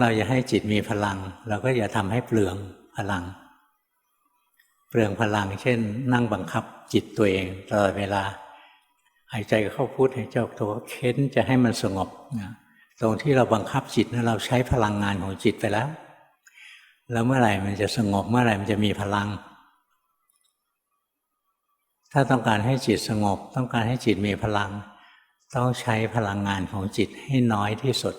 เราอย่าให้จิตมีพลัง เราก็อย่าทำให้เปลืองพลัง เปลืองพลัง เช่น นั่งบังคับจิตตัวเองตลอดเวลา หายใจเข้าพุทหายใจออกโทเค้นจะให้มันสงบนะตรงที่เราบังคับจิตนั้นเราใช้พลังงานของจิตไปแล้ว แล้วเมื่อไหร่มันจะสงบเมื่อไหร่มันจะมีพลัง ถ้าต้องการให้จิตสงบ ต้องการให้จิตมีพลัง ต้องใช้พลังงานของจิตให้น้อยที่สุด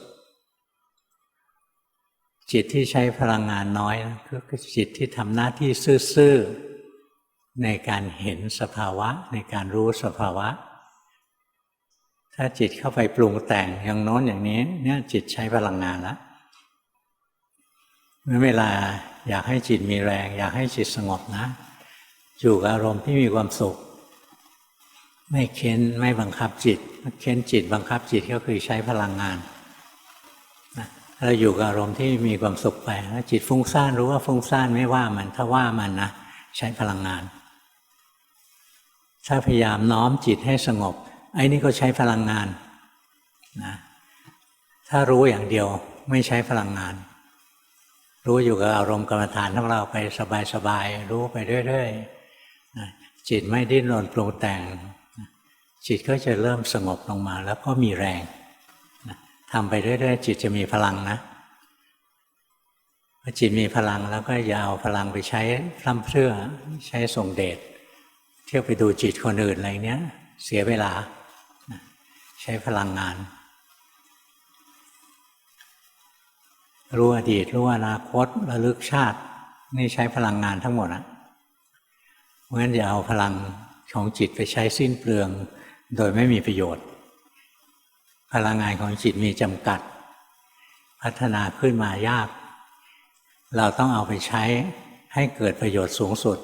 จิตที่ใช้พลังงานน้อยนะคือจิตที่ทำหน้าที่ซื่อๆในการเห็นสภาวะ ในการรู้สภาวะ ถ้าจิตเข้าไปปรุงแต่งอย่างโน้นอย่างนี้ เนี่ยจิตใช้พลังงานแล้วเมื่อเวลาอยากให้จิตมีแรง อยากให้จิตสงบนะอยู่กับอารมณ์ที่มีความสุข ไม่เค้นไม่บังคับจิต เค้นจิตบังคับจิตก็คือใช้พลังงาน เราอยู่กับอารมณ์ที่มีความสุขไปแล้วจิตฟุ้งซ่านรู้ว่าฟุ้งซ่านไม่ว่ามันถ้าว่ามันนะใช้พลังงาน ถ้าพยายามน้อมจิตให้สงบ ไอ้นี่ก็ใช้พลังงานนะถ้ารู้อย่างเดียวไม่ใช้พลังงาน รู้อยู่กับอารมณ์กรรมฐานของเราไปสบายๆรู้ไปเรื่อยๆจิตไม่ดิ้นรนปรุงแต่ง จิตก็จะเริ่มสงบลงมาแล้วก็มีแรง ทำไปเรื่อยๆจิตจะมีพลังนะพอจิตมีพลังแล้วก็อย่าเอาพลังไปใช้พร่ำเพรื่อใช้ส่งเดชเที่ยวไปดูจิตคนอื่นอะไรเนี้ย เสียเวลา ใช้พลังงาน รู้อดีตรู้อนาคตระลึกชาติ นี่ใช้พลังงานทั้งหมดนะเพราะฉะนั้นอย่าเอาพลังของจิตไปใช้สิ้นเปลือง โดยไม่มีประโยชน์ พลังงานของจิตมีจำกัด พัฒนาขึ้นมายาก เราต้องเอาไปใช้ให้เกิดประโยชน์สูงสุด